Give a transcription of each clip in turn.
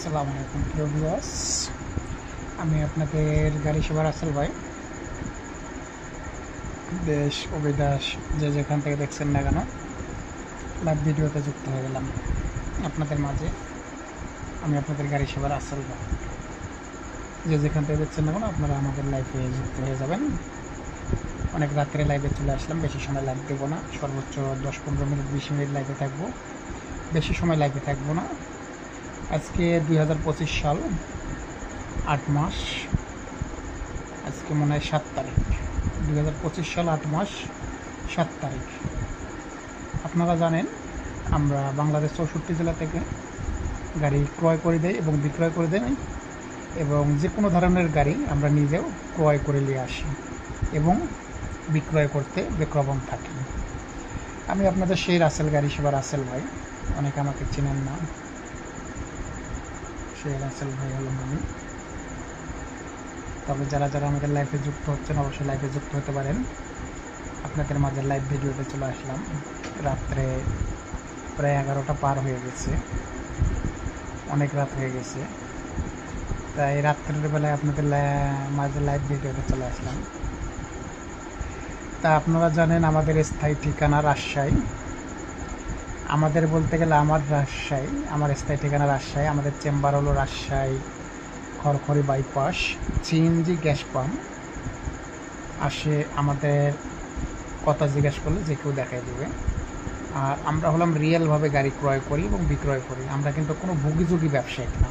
আসসালামু আলাইকুম, প্রিয় ভিউয়ার্স। আমি আপনাদের গাড়ি সেবার আসল ভাই। দেশ বিদেশ যে যেখান থেকে দেখছেন না কেন লাইভ ভিডিওতে যুক্ত হয়ে গেলাম। আপনাদের মাঝে আমি আপনাদের গাড়ি সেবার আসল ভাই। যে যেখান থেকে দেখছেন না কেন, আপনারা আমাদের লাইভে যুক্ত হয়ে যাবেন। অনেক রাত্রে লাইভে চলে আসলাম, বেশি সময় লাইভ দেবো না। সর্বোচ্চ দশ পনেরো মিনিট, বিশ মিনিট লাইভে থাকব। বেশি সময় লাইভে থাকব না। আজকে দুই হাজার পঁচিশ সাল, আট মাস। আজকে মনে হয় সাত তারিখ। দুই হাজার পঁচিশ সাল, আট মাস, সাত তারিখ। আপনারা জানেন, আমরা বাংলাদেশ চৌষট্টি জেলা থেকে গাড়ি ক্রয় করে দেয় এবং বিক্রয় করে দেয় এবং যে কোনো ধরনের গাড়ি আমরা নিজেও ক্রয় করে নিয়ে আসি এবং বিক্রয় করতে বিক্রমণ থাকি। আমি আপনাদের সেই রাসেল গাড়ি সেবা রাসেল ভাই। অনেকে আমাকে চেনেন না। রাসেল ভাই হলাম আমি তবে যারা যারা আমাদের লাইফে যুক্ত হচ্ছেন, অবশ্যই লাইফে যুক্ত হতে পারেন। আপনাদের মাঝে লাইভ ভিডিওতে চলে আসলাম। রাত্রে প্রায় এগারোটা পার হয়ে গেছে। অনেক রাত হয়ে গেছে। তাই রাত্রের বেলায় আপনাদের মাঝে লাইভ ভিডিওতে চলে আসলাম। তা আপনারা জানেন আমাদের স্থায়ী ঠিকানা রাজশাহী। আমাদের বলতে গেলে আমার রাজশাহী, আমার স্থায়ী ঠিকানা রাজশাহী, আমাদের চেম্বার হলো Rajshahi Khorkhori bypass CNG gas pump আসে আমাদের কথা জিজ্ঞেস করলে যে কেউ দেখাই দেবে। আর আমরা হলাম রিয়েলভাবে গাড়ি ক্রয় করি এবং বিক্রয় করি। আমরা কিন্তু কোনো ভুগিঝুগি ব্যবসায়িক না।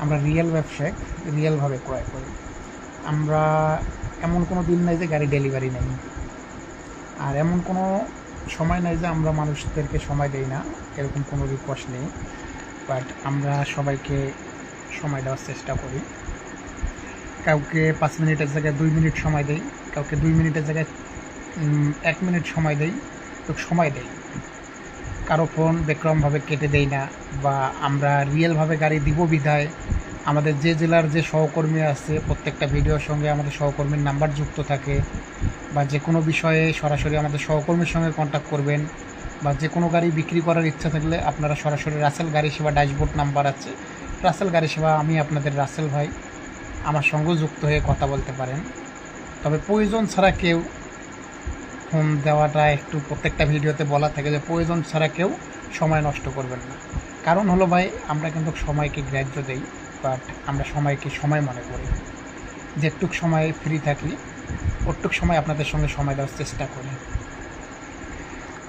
আমরা রিয়েল ব্যবসায়িক, রিয়েলভাবে ক্রয় করি। আমরা এমন কোনো দিন নাই যে গাড়ি ডেলিভারি নেই। আর এমন কোনো সময় নাই যে আমরা মানুষদেরকে সময় দেই না, এরকম কোনো রিকোয়েস্ট নেই। বাট আমরা সবাইকে সময় দেওয়ার চেষ্টা করি। কাউকে পাঁচ মিনিটের জায়গায় দুই মিনিট সময় দেই, কাউকে দুই মিনিটের জায়গায় এক মিনিট সময় দেই, তো সময় দেই। কারও ফোন বেক্রমভাবে কেটে দেই না, বা আমরা রিয়েলভাবে গাড়ি দিব বিধায় আমাদের যে জেলার যে সহকর্মী আছে, প্রত্যেকটা ভিডিওর সঙ্গে আমাদের সহকর্মীর নাম্বার যুক্ত থাকে বা যে কোনো বিষয়ে সরাসরি আমাদের সহকর্মীর সঙ্গে কন্ট্যাক্ট করবেন বা যে কোনো গাড়ি বিক্রি করার ইচ্ছা থাকলে আপনারা সরাসরি রাসেল গাড়ি সেবা ড্যাশবোর্ড নাম্বার আছে। রাসেল গাড়ি সেবা আমি আপনাদের রাসেল ভাই আমার সঙ্গেও যুক্ত হয়ে কথা বলতে পারেন। তবে প্রয়োজন ছাড়া কেউ ফোন দেওয়াটা একটু প্রত্যেকটা ভিডিওতে বলা থাকে যে প্রয়োজন ছাড়া কেউ সময় নষ্ট করবেন না। কারণ হলো ভাই, আমরা কিন্তু সময়কে গ্রাহ্য দেই। বাট আমরা সময়কে সময় মনে করি। যেটুক সময় ফ্রি থাকি, ওটুক সময় আপনাদের সঙ্গে সময় দেওয়ার চেষ্টা করি।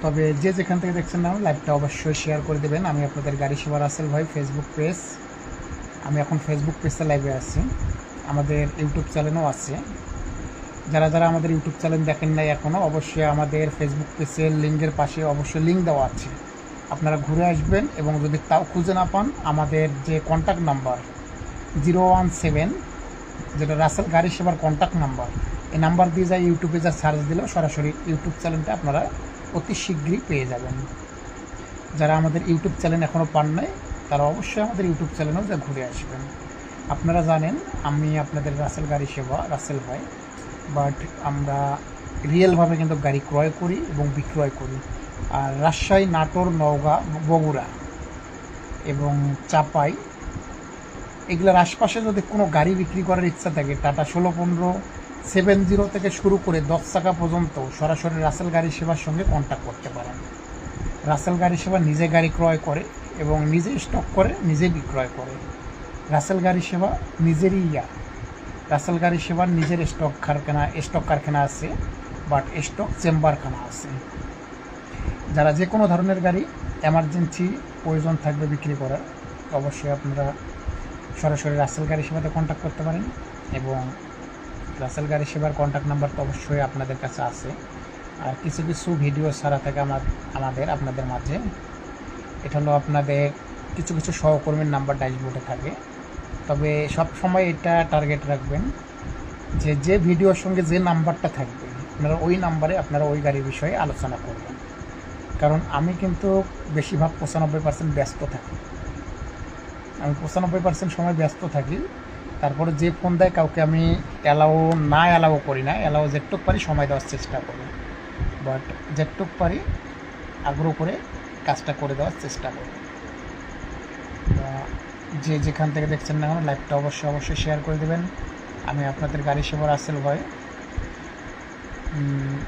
তবে যে যেখান থেকে দেখছেন না লাইভটা অবশ্যই শেয়ার করে দেবেন। আমি আপনাদের গাড়ি সেবা রাসেল ভাই ফেসবুক পেজ আমি এখন ফেসবুক পেজটা লাইভে আছি। আমাদের ইউটিউব চ্যানেলও আছে। যারা যারা আমাদের ইউটিউব চ্যানেল দেখেন নাই এখনও অবশ্যই আমাদের ফেসবুক পেজের লিঙ্কের পাশে অবশ্যই লিঙ্ক দেওয়া আছে। আপনারা ঘুরে আসবেন এবং যদি তাও খুঁজে না পান, আমাদের যে contact number zero one seven, যেটা রাসেল গাড়ি সেবার কন্ট্যাক্ট নাম্বার এই নাম্বার দিয়ে যায় ইউটিউবে যা সার্চ দিলেও সরাসরি ইউটিউব চ্যানেলটা আপনারা অতি শীঘ্রই পেয়ে যাবেন। যারা আমাদের ইউটিউব চ্যানেল এখনও পান নাই, তারা অবশ্যই আমাদের ইউটিউব চ্যানেলেও যা ঘুরে আসবেন। আপনারা জানেন, আমি আপনাদের রাসেল গাড়ি সেবা, রাসেল ভাই। বাট আমরা রিয়েলভাবে কিন্তু গাড়ি ক্রয় করি এবং বিক্রয় করি। আর রাজশাহী, নাটোর, নওগাঁ, বগুড়া এবং চাপাই এগুলোর আশপাশে যদি কোনো গাড়ি বিক্রি করার ইচ্ছা থাকে, টাটা ষোলো পনেরো সেভেন জিরো থেকে শুরু করে দশ টাকা পর্যন্ত সরাসরি রাসেল গাড়ি সেবার সঙ্গে কন্ট্যাক্ট করতে পারেন। রাসেল গাড়ি সেবা নিজে গাড়ি ক্রয় করে এবং নিজে স্টক করে, নিজে বিক্রয় করে। রাসেল গাড়ি সেবা নিজেরই ইয়া। রাসেল গাড়ি সেবার নিজের স্টক কারখানা স্টক কারখানা আছে বাট স্টক চেম্বারখানা আছে। যারা যে কোনো ধরনের গাড়ি এমার্জেন্সি প্রয়োজন থাকবে বিক্রি করার, অবশ্যই আপনারা সরাসরি রাসেল গাড়ি সেবাতে কন্ট্যাক্ট করতে পারেন এবং রাসেল গাড়ি সেবার কন্ট্যাক্ট নাম্বার তো অবশ্যই আপনাদের কাছে আছে। আর কিছু কিছু ভিডিও ছাড়া থাকে আমার, আমাদের, আপনাদের মাঝে। এটা হলো আপনাদের কিছু কিছু সহকর্মীর নাম্বার ড্যাশবোর্ডে থাকে। তবে সব সময় এটা টার্গেট রাখবেন যে যে ভিডিওর সঙ্গে যে নাম্বারটা থাকবে, আপনারা ওই নাম্বারে আপনারা ওই গাড়ির বিষয়ে আলোচনা করবেন। কারণ আমি কিন্তু বেশিরভাগ পঁচানব্বই পার্সেন্ট ব্যস্ত থাকি। আমি পঁচানব্বই পার্সেন্ট সময় ব্যস্ত থাকি। তারপরে যে ফোন দেয় কাউকে আমি অ্যালাও না অ্যালাও করি না। অ্যালাও যেটুক পারি সময় দেওয়ার চেষ্টা করি। বাট যেটুক পারি আগ্রহ করে কাজটা করে দেওয়ার চেষ্টা করি। যে যেখান থেকে দেখছেন না কেন লাইভটা অবশ্যই অবশ্যই শেয়ার করে দেবেন। আমি আপনাদের গাড়ি সেবার আসেল উম,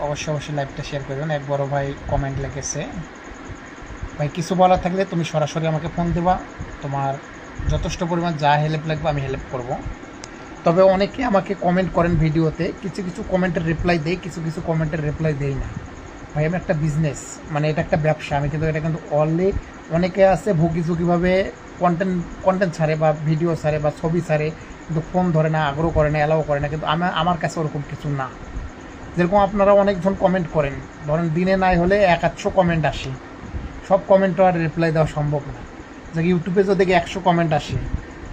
অবশ্যই অবশ্যই লাইভটা শেয়ার করে দেবেন। এক বড় ভাই কমেন্ট লিখেছে। ভাই, কিছু বলার থাকলে তুমি সরাসরি আমাকে ফোন দেবা। তোমার যথেষ্ট পরিমাণ যা হেল্প লাগবে আমি হেল্প করব। তবে অনেকে আমাকে কমেন্ট করেন ভিডিওতে, কিছু কিছু কমেন্টের রিপ্লাই দেই কিছু কিছু কমেন্টের রিপ্লাই দেই না। ভাই, আমি একটা বিজনেস মানে এটা একটা ব্যবসা, আমি কিন্তু এটা কিন্তু অনলি অনেকে আছে ভুকি ঝুঁকিভাবে কন্টেন্ট কন্টেন্ট ছাড়ে বা ভিডিও ছাড়ে বা ছবি ছাড়ে, কিন্তু ফোন ধরে না, আগ্রহ করে না অ্যালাও করে না, কিন্তু আমার আমার কাছে ওরকম কিছু না। যেরকম আপনারা অনেকজন কমেন্ট করেন, ধরেন দিনে নাই হলে এক কমেন্ট আসে। সব কমেন্ট আর রিপ্লাই দেওয়া সম্ভব না। যে ইউটিউবে যদি একশো কমেন্ট আসে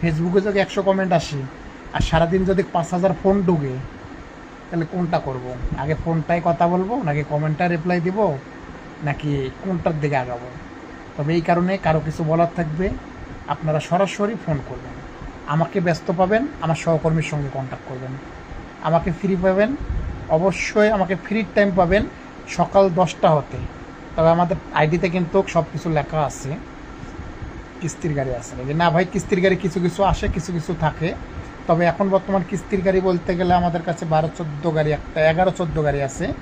ফেসবুকে যদি একশো কমেন্ট আসে, আর সারাদিন যদি পাঁচ হাজার ফোন ঢুকে, তাহলে কোনটা করব? আগে ফোনটায় কথা বলব, নাকি কমেন্টটা রিপ্লাই দিব, নাকি কোনটার দিকে আগাবো? তবে এই কারণে কারও কিছু বলার থাকবে, আপনারা সরাসরি ফোন করবেন। আমাকে ব্যস্ত পাবেন, আমার সহকর্মীর সঙ্গে কন্ট্যাক্ট করবেন। আমাকে ফ্রি পাবেন, অবশ্যই আমাকে ফ্রি টাইম পাবেন সকাল দশটা হতে। তবে আমাদের আইডিতে কিন্তু সব কিছু লেখা আছে। কিস্তির গাড়ি আছে। যে, না ভাই, কিস্তির গাড়ি কিছু কিছু আসে, কিছু কিছু থাকে। তবে এখন বর্তমান কিস্তির গাড়ি বলতে গেলে আমাদের কাছে বারো, চোদ্দ গাড়ি একটা, এগারো, চোদ্দ গাড়ি আছে।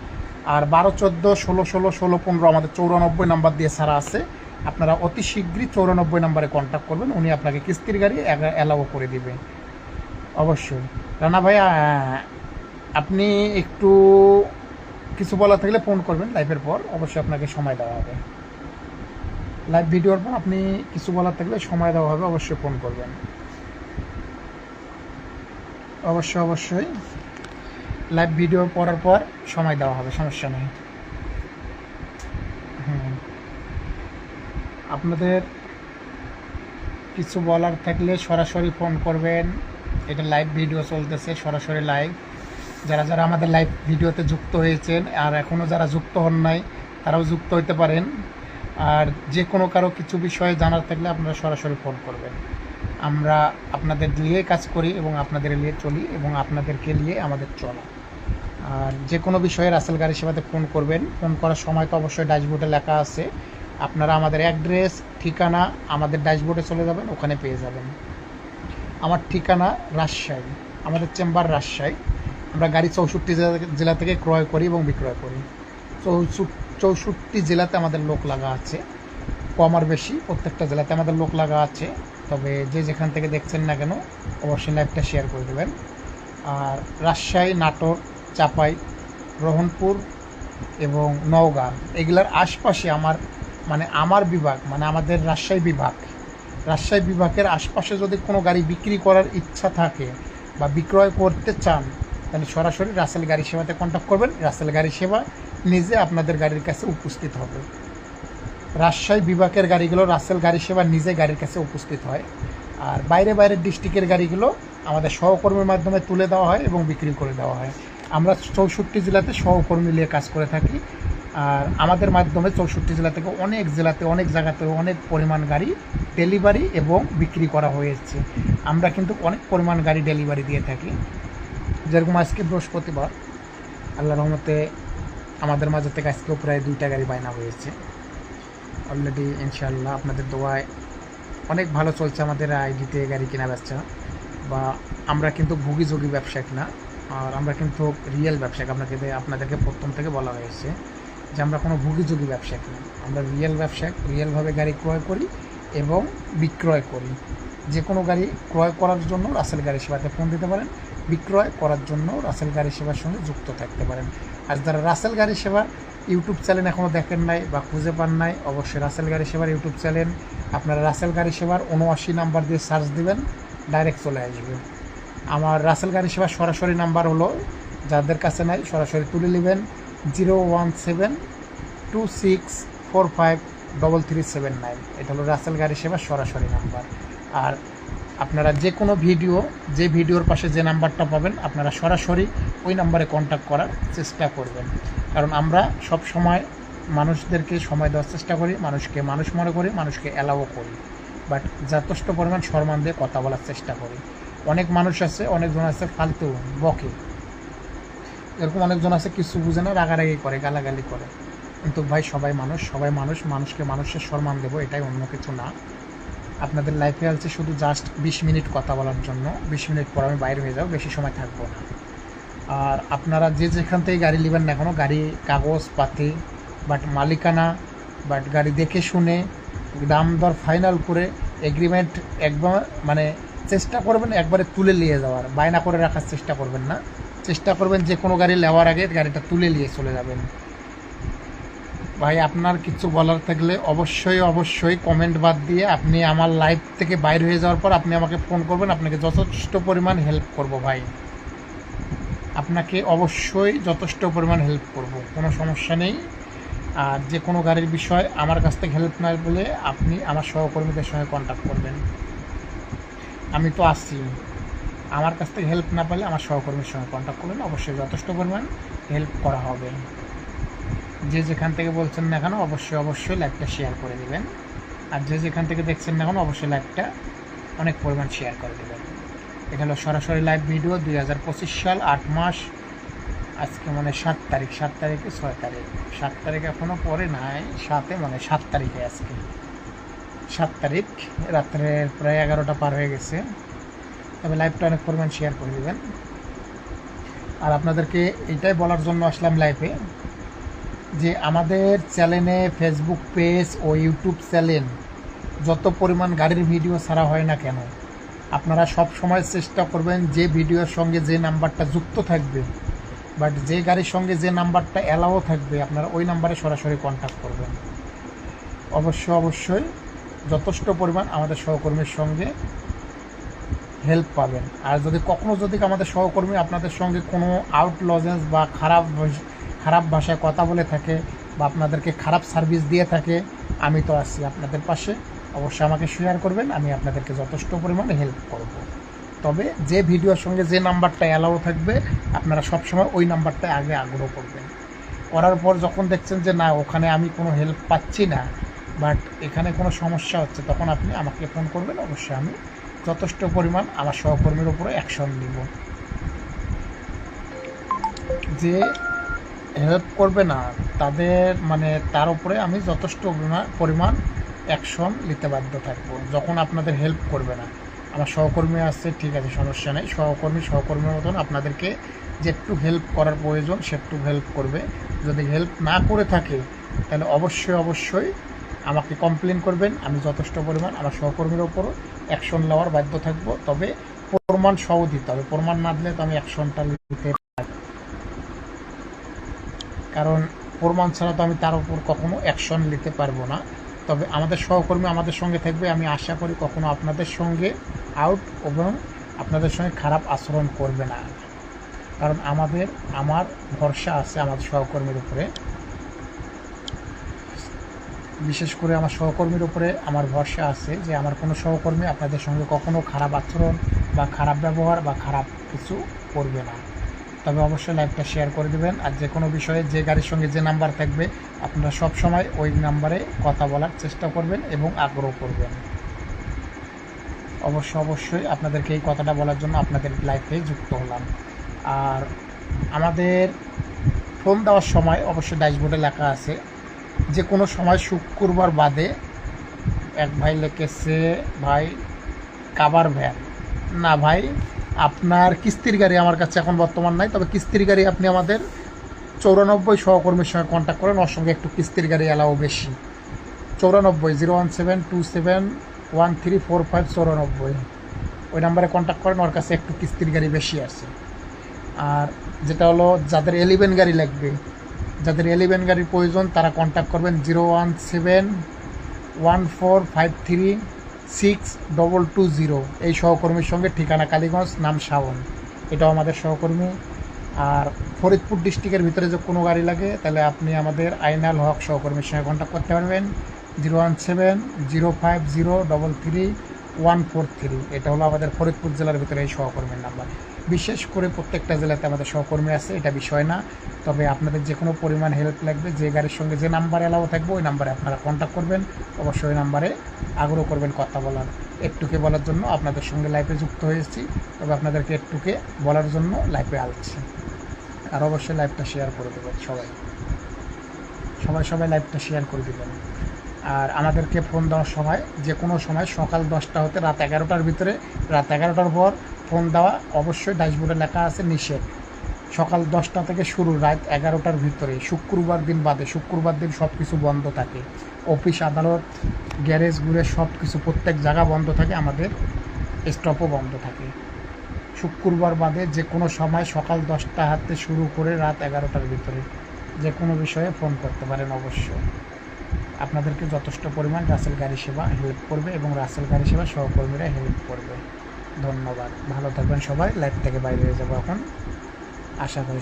আর বারো, চোদ্দ, ষোলো ষোলো ষোলো, পনেরো আমাদের চৌরানব্বই নাম্বার দিয়ে ছাড়া আছে। আপনারা অতি শীঘ্রই চৌরানব্বই নাম্বারে কন্ট্যাক্ট করবেন। উনি আপনাকে কিস্তির গাড়ি অ্যালাও করে দিবে। অবশ্যই। রানা ভাই আপনি একটু কিছু বলা থাকলে ফোন করবেন লাইভের পর, অবশ্যই আপনাকে সময় দেওয়া হবে। লাইভ ভিডিওর পর আপনি কিছু বলার থাকলে সময় দেওয়া হবে, অবশ্যই ফোন করবেন। অবশ্যই অবশ্যই। লাইভ ভিডিও পড়ার পর সময় দেওয়া হবে, সমস্যা নেই। আপনাদের কিছু বলার থাকলে সরাসরি ফোন করবেন। এটা লাইভ ভিডিও চলতেছে, সরাসরি লাইভ যারা যারা আমাদের লাইভ ভিডিওতে যুক্ত হয়েছেন আর এখনও যারা যুক্ত হন নাই, তারাও যুক্ত হতে পারেন। আর যে কোনো কারও কিছু বিষয়ে জানার থাকলে আপনারা সরাসরি ফোন করবেন। আমরা আপনাদের নিয়ে কাজ করি এবং আপনাদের নিয়ে চলি এবং আপনাদেরকে নিয়ে আমাদের চলা। আর যে কোনো বিষয়ে রাসেল গাড়ি সেবাতে ফোন করবেন। ফোন করার সময় তো অবশ্যই ড্যাশবোর্ডে লেখা আছে। আপনারা আমাদের অ্যাড্রেস ঠিকানা আমাদের ড্যাশবোর্ডে চলে যাবেন, ওখানে পেয়ে যাবেন। আমার ঠিকানা রাজশাহী, আমাদের চেম্বার রাজশাহী। আমরা গাড়ি চৌষট্টি জেলা- থেকে ক্রয় করি এবং বিক্রয় করি। চৌষট্টি জেলাতে আমাদের লোক লাগা আছে। কম আর বেশি, প্রত্যেকটা জেলাতে আমাদের লোক লাগা আছে। তবে যে যেখান থেকে দেখছেন না কেন, অবশ্যই লাইভটা শেয়ার করে দেবেন। আর রাজশাহী, নাটোর, চাপাই, রোহনপুর এবং নওগাঁ, এগুলার আশপাশে আমার মানে আমার বিভাগ মানে আমাদের রাজশাহী বিভাগ। রাজশাহী বিভাগের আশপাশে যদি কোনো গাড়ি বিক্রি করার ইচ্ছা থাকে বা বিক্রয় করতে চান তাহলে সরাসরি রাসেল গাড়ি সেবাতে কন্ট্যাক্ট করবেন। রাসেল গাড়ি সেবা নিজে আপনাদের গাড়ির কাছে উপস্থিত হবে। রাজশাহী বিভাগের গাড়িগুলো রাসেল গাড়ি সেবা নিজে গাড়ির কাছে উপস্থিত হয়। আর বাইরে বাইরের ডিস্ট্রিক্টের গাড়িগুলো আমাদের সহকর্মীর মাধ্যমে তুলে দেওয়া হয় এবং বিক্রি করে দেওয়া হয়। আমরা চৌষট্টি জেলাতে সহকর্মী নিয়ে কাজ করে থাকি। আর আমাদের মাধ্যমে চৌষট্টি জেলা থেকে অনেক জেলাতে, অনেক জায়গাতে অনেক পরিমাণ গাড়ি ডেলিভারি এবং বিক্রি করা হয়েছে। আমরা কিন্তু অনেক পরিমাণ গাড়ি ডেলিভারি দিয়ে থাকি। যেরকম আজকে বৃহস্পতিবার, আল্লাহ রহমতে আমাদের মাঝে থেকে আজকেও প্রায় দুইটা গাড়ি বায়না হয়েছে। অলরেডি ইনশাল্লাহ আপনাদের দোয়ায় অনেক ভালো চলছে আমাদের আইডিতে গাড়ি কেনা বেচা, বা আমরা কিন্তু ভুগি যোগী ব্যবসায়িক না, আর আমরা কিন্তু রিয়েল ব্যবসায়িক। আপনাকে আপনাদেরকে প্রথম থেকে বলা হয়েছে যে আমরা কোনো ভুগিযোগী ব্যবসায়িক না। আমরা রিয়েল ব্যবসায়িক রিয়েলভাবে গাড়ি ক্রয় করি এবং বিক্রয় করি। যে কোনো গাড়ি ক্রয় করার জন্য রাসেল গাড়ি সেবাতে ফোন দিতে পারেন। বিক্রয় করার জন্য রাসেল গাড়ি সেবার সঙ্গে যুক্ত থাকতে পারেন। আর যারা রাসেল গাড়ি সেবা ইউটিউব চ্যানেল এখনও দেখেন নাই বা খুঁজে পান নাই, অবশ্যই রাসেল গাড়ি সেবার ইউটিউব চ্যানেল, আপনারা রাসেল গাড়ি সেবার উনআশি নাম্বার দিয়ে সার্চ দিবেন, ডাইরেক্ট চলে আসবে। আমার রাসেল গাড়ি সেবার সরাসরি নাম্বার হলো, যাদের কাছে নাই সরাসরি তুলে নেবেন, zero one seven two six four five double three seven nine. এটা হলো রাসেল গাড়ি সেবার সরাসরি নাম্বার। আর আপনারা যে কোনো ভিডিও, যে ভিডিওর পাশে যে নাম্বারটা পাবেন, আপনারা সরাসরি ওই নাম্বারে কন্ট্যাক্ট করার চেষ্টা করবেন। কারণ আমরা সব সময় মানুষদেরকে সময় দেওয়ার চেষ্টা করি, মানুষকে মানুষ মনে করি, মানুষকে অ্যালাও করি। বাট যথেষ্ট পরিমাণ সম্মান দিয়ে কথা বলার চেষ্টা করি। অনেক মানুষ আছে, অনেকজন আছে ফালতু, বকে। এরকম অনেকজন আছে কিছু বুঝে না, রাগারাগি করে, গালাগালি করে। কিন্তু ভাই, সবাই মানুষ সবাই মানুষ, মানুষকে মানুষের সম্মান দেবো, এটাই অন্য কিছু না। আপনাদের লাইফে আছে শুধু জাস্ট বিশ মিনিট কথা বলার জন্য। বিশ মিনিট পর আমি বাইরে হয়ে যাব, বেশি সময় থাকব না। আর আপনারা যে যেখান থেকে গাড়ি নেবেন না এখনও গাড়ি, কাগজ, পাতি বাট মালিকানা বাট গাড়ি দেখে শুনে দাম দর ফাইনাল করে এগ্রিমেন্ট একবার মানে চেষ্টা করবেন একবারে তুলে নিয়ে যাওয়ার। বায়না করে রাখার চেষ্টা করবেন না। চেষ্টা করবেন যে কোনো গাড়ি নেওয়ার আগে গাড়িটা তুলে নিয়ে চলে যাবেন। ভাই, আপনার কিছু বলার থাকলে অবশ্যই অবশ্যই কমেন্ট বাদ দিয়ে আপনি আমার লাইভ থেকে বাইর হয়ে যাওয়ার পর আপনি আমাকে ফোন করবেন। আপনাকে যথেষ্ট পরিমাণ হেল্প করব ভাই। আপনাকে অবশ্যই যথেষ্ট পরিমাণ হেল্প করব, কোনো সমস্যা নেই। আর যে কোনো গাড়ির বিষয় আমার কাছ থেকে হেল্প না বলে আপনি আমার সহকর্মীদের সঙ্গে কন্ট্যাক্ট করবেন। আমি তো আসছি আমার কাছ থেকে হেল্প না পেলে আমার সহকর্মীর সঙ্গে কন্ট্যাক্ট করবেন। অবশ্যই যথেষ্ট পরিমাণ হেল্প করা হবে। যে যেখান থেকে বলছেন না কেন, অবশ্যই অবশ্যই লাইভটা শেয়ার করে দেবেন। আর যে যেখান থেকে দেখছেন না কেন, অবশ্যই লাইভটা অনেক পরিমাণ শেয়ার করে দেবেন। এটা হলো সরাসরি লাইভ ভিডিও দুই হাজার পঁচিশ সাল আট মাস, আজকে মানে সাত তারিখ, সাত তারিখে, ছয় তারিখ। সাত তারিখ এখনও পরে নাই সাতে মানে সাত তারিখে আজকে। সাত তারিখ, রাত্রে প্রায় এগারোটা পার হয়ে গেছে। তবে লাইভটা অনেক পরিমাণ শেয়ার করে দেবেন। আর আপনাদেরকে এটাই বলার জন্য আসলাম লাইভে যে আমাদের চ্যানেলে ফেসবুক পেজ ও ইউটিউব চ্যানেল যত পরিমাণ গাড়ির ভিডিও ছাড়া হয় না কেন, আপনারা সব সময় চেষ্টা করবেন যে ভিডিওর সঙ্গে যে নাম্বারটা যুক্ত থাকবে বাট যে গাড়ির সঙ্গে যে নাম্বারটা অ্যালাও থাকবে, আপনারা ওই নাম্বারে সরাসরি কন্ট্যাক্ট করবেন। অবশ্য, অবশ্যই যথেষ্ট পরিমাণ আমাদের সহকর্মীর সঙ্গে হেল্প পাবেন। আর যদি কখনো যদি আমাদের সহকর্মী আপনাদের সঙ্গে কোনো আউট লজেন্স বা খারাপ খারাপ ভাষায় কথা বলে থাকে বা আপনাদেরকে খারাপ সার্ভিস দিয়ে থাকে, আমি তো আছি আপনাদের পাশে। অবশ্যই আমাকে শেয়ার করবেন, আমি আপনাদেরকে যথেষ্ট পরিমাণে হেল্প করব। তবে যে ভিডিওর সঙ্গে যে নাম্বারটা অ্যালাউ থাকবে, আপনারা সবসময় ওই নাম্বারটা আগে আগ্রহ করবেন। করার পর যখন দেখছেন যে না, ওখানে আমি কোনো হেল্প পাচ্ছি না বাট এখানে কোনো সমস্যা হচ্ছে, তখন আপনি আমাকে ফোন করবেন। অবশ্যই আমি যথেষ্ট পরিমাণ আমার সহকর্মীর উপরে অ্যাকশন নিব। যে হেল্প করবে না, তাদের মানে তার উপরে আমি যথেষ্ট পরিমাণ অ্যাকশন নিতে বাধ্য থাকব, যখন আপনাদের হেল্প করবে না। আমার সহকর্মী আসছে ঠিক আছে, সমস্যা নেই। সহকর্মী, সহকর্মীর মতন আপনাদেরকে যে একটু হেল্প করার প্রয়োজন সে একটু হেল্প করবে। যদি হেল্প না করে থাকে, তাহলে অবশ্যই অবশ্যই আমাকে কমপ্লেন করবেন। আমি যথেষ্ট পরিমাণ আমার সহকর্মীর ওপরও অ্যাকশন নেওয়ার বাধ্য থাকব। তবে প্রমাণ সহ দিতে হবে। প্রমাণ না দিলে তো আমি অ্যাকশনটা নিতে। কারণ প্রমাণ ছাড়া তো আমি তার উপর কখনো অ্যাকশন নিতে পারব না। তবে আমাদের সহকর্মী আমাদের সঙ্গে থাকবে, আমি আশা করি কখনো আপনাদের সঙ্গে আউট এবং আপনাদের সঙ্গে খারাপ আচরণ করবে না। কারণ আমাদের, আমার ভরসা আছে আমাদের সহকর্মীর উপরে। বিশেষ করে আমার সহকর্মীর উপরে আমার ভরসা আছে যে আমার কোনো সহকর্মী আপনাদের সঙ্গে কখনো খারাপ আচরণ বা খারাপ ব্যবহার বা খারাপ কিছু করবে না। তবে অবশ্যই লাইভটা শেয়ার করে দেবেন। আর যে কোনো বিষয়ে যে গাড়ির সঙ্গে যে নাম্বার থাকবে, আপনারা সব সময় ওই নাম্বারে কথা বলার চেষ্টা করবেন এবং আগ্রহ করবেন। অবশ্য, অবশ্যই আপনাদেরকে এই কথাটা বলার জন্য আপনাদের লাইফে যুক্ত হলাম। আর আমাদের ফোন দেওয়ার সময় অবশ্যই ড্যাশবোর্ডে লেখা আছে, যে কোনো সময় শুক্রবার বাদে এক ভাই লিখেছে, ভাই, কাবার ভ্যান না ভাই আপনার কিস্তির গাড়ি আমার কাছে এখন বর্তমান নাই, তবে কিস্তির গাড়ি আপনি আমাদের চৌরানব্বই সহকর্মীর সঙ্গে কন্ট্যাক্ট করেন, ওর সঙ্গে একটু কিস্তির গাড়ি অ্যালাও বেশি। চৌরানব্বই zero one seven two seven one three four five চৌরানব্বই। ওই নাম্বারে কন্ট্যাক্ট করেন, ওর কাছে একটু কিস্তির গাড়ি বেশি আছে। আর যেটা হলো, যাদের এলিভেন গাড়ি লাগবে, যাদের এলিভেন গাড়ির প্রয়োজন, তারা কন্ট্যাক্ট করবেন zero one seven one four five three six double two zero এই সহকর্মীর সঙ্গে ঠিকানা কালীগঞ্জ, নাম শাওন। এটাও আমাদের সহকর্মী। আর ফরিদপুর ডিস্ট্রিক্টের ভিতরে যে কোনো গাড়ি লাগে, তাহলে আপনি আমাদের আইনাল হক সহকর্মীর সঙ্গে কন্ট্যাক্ট করতে পারবেন। Zero one seven zero five zero double three one four three এটা হলো আমাদের ফরিদপুর জেলার ভিতরে এই সহকর্মীর নাম্বার বিশেষ করে প্রত্যেকটা জেলাতে আমাদের সহকর্মী আছে, এটা বিষয় না। তবে আপনাদের যে কোনো পরিমাণ হেল্প লাগবে, যে গাড়ির সঙ্গে যে নাম্বার অ্যালাও থাকবে, ওই নাম্বারে আপনারা কন্ট্যাক্ট করবেন। অবশ্যই ওই নাম্বারে আগ্রহ করবেন কথা বলার। একটুকে বলার জন্য আপনাদের সঙ্গে লাইফে যুক্ত হয়েছি তবে আপনাদেরকে একটুকে বলার জন্য লাইফে আসছি। আর অবশ্যই লাইভটা শেয়ার করে দেবেন সবাই। সবাই সবাই লাইভটা শেয়ার করে দেবেন। আর আমাদেরকে ফোন দেওয়ার সময় যে কোনো সময় সকাল দশটা হতে রাত এগারোটার ভিতরে, রাত এগারোটার পর ফোন দেওয়া, অবশ্যই ড্যাশবোর্ডে লেখা আছে নিষেধ। সকাল দশটা থেকে শুরু, রাত এগারোটার ভিতরে। শুক্রবার দিন বাদে, শুক্রবার দিন সব কিছু বন্ধ থাকে। অফিস, আদালত, গ্যারেজ ঘুরে সব কিছু প্রত্যেক জায়গা বন্ধ থাকে, আমাদের স্টপও বন্ধ থাকে। শুক্রবার বাদে যে কোনো সময় সকাল দশটা হাতে শুরু করে রাত এগারোটার ভিতরে যে কোনো বিষয়ে ফোন করতে পারেন অবশ্যই। আপনাদেরকে যথেষ্ট পরিমাণ রাসেল গাড়ি সেবা হেল্প করবে এবং রাসেল গাড়ি সেবা সহকর্মীরা হেল্প করবে। ধন্যবাদ। ভালো থাকবেন সবাই লাইফ থেকে বাইরে যাব এখন। আশা করি